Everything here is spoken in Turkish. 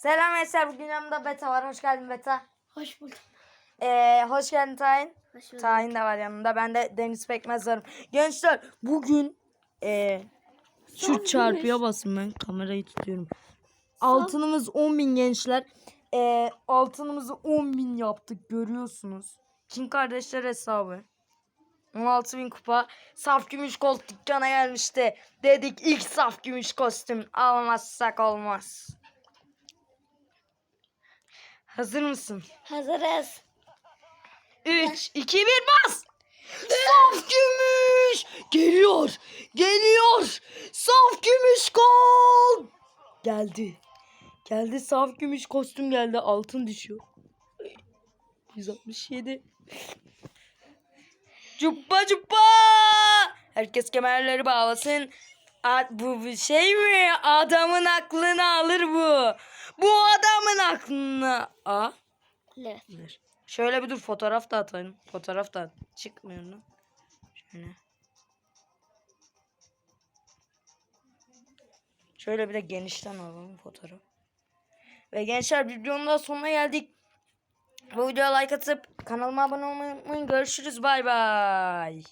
Selam Eser. Bugün yanımda Beta var. Hoş geldin Beta. Hoş bulduk. Ee, hoş geldin Tayin. Hoş bulduk. Tayin de var yanımda. Ben de Deniz Pekmez varım. Gençler bugün ee, şu çarpıya basın ben kamerayı tutuyorum. Altınımız 10 bin gençler. Ee, altınımızı 10 bin yaptık görüyorsunuz. Çin kardeşler hesabı. 16 bin kupa. Saf gümüş kolt dükkana gelmişti. Dedik ilk saf gümüş kostüm almazsak olmaz. Hazır mısın? Hazırız. 3, 2, 1 bas. Saf gümüş. Geliyor. Geliyor. Saf gümüş kol. Geldi. Geldi saf gümüş kostüm geldi. Altın düşüyor. 167. Cuppa cuppa. Herkes kemerleri bağlasın. A- bu bir şey mi? Adamın aklını alır bu. Aklını. A. Evet. Dur. Şöyle bir dur fotoğraf da atayım. Fotoğraf da at. Çıkmıyor lan. Şöyle. Şöyle bir de genişten alalım fotoğraf. Ve gençler videonun da sonuna geldik. Bu videoya like atıp kanalıma abone olmayı unutmayın. Görüşürüz. Bay bay.